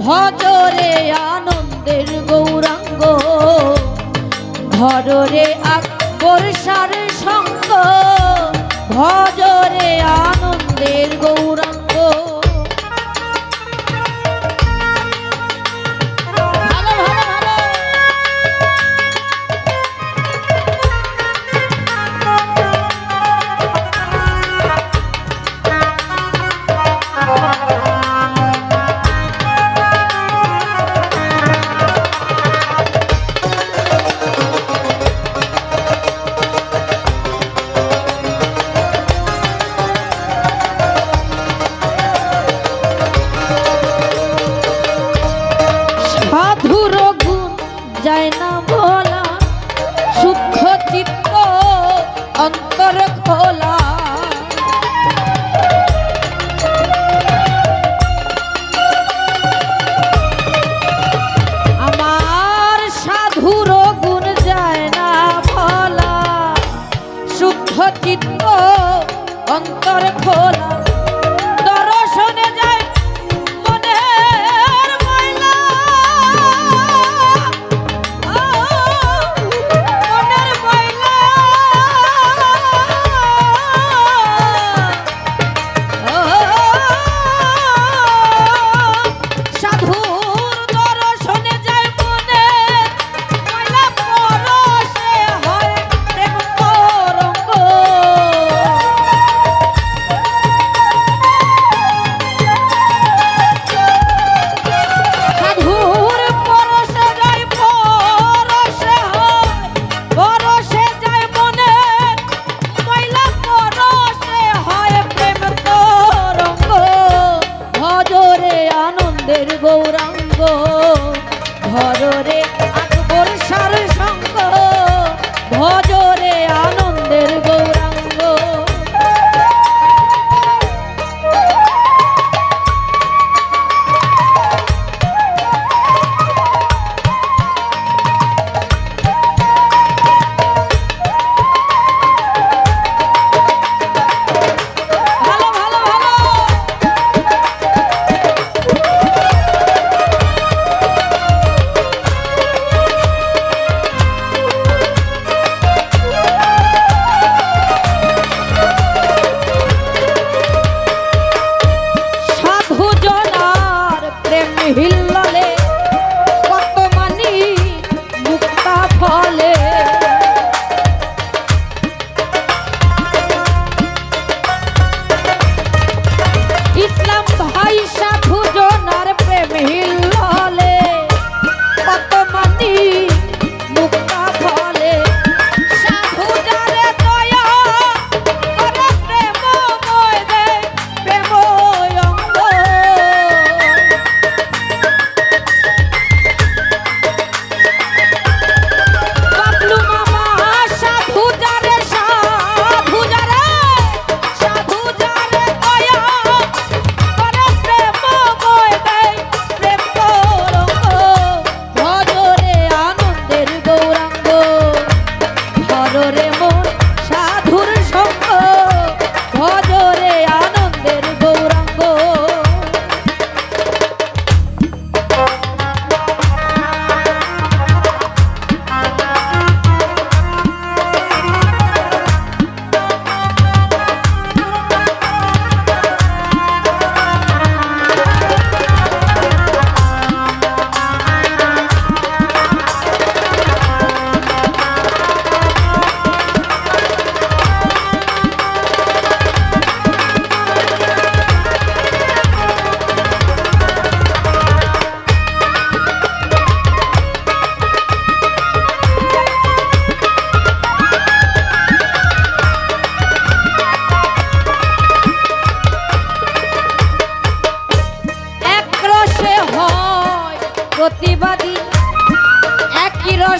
ভজরে আনন্দের গৌরাঙ্গ ধরে আকর্ষার সঙ্গ ভজরে আনন্দের চিত্ত অন্তর খোলা। Gaura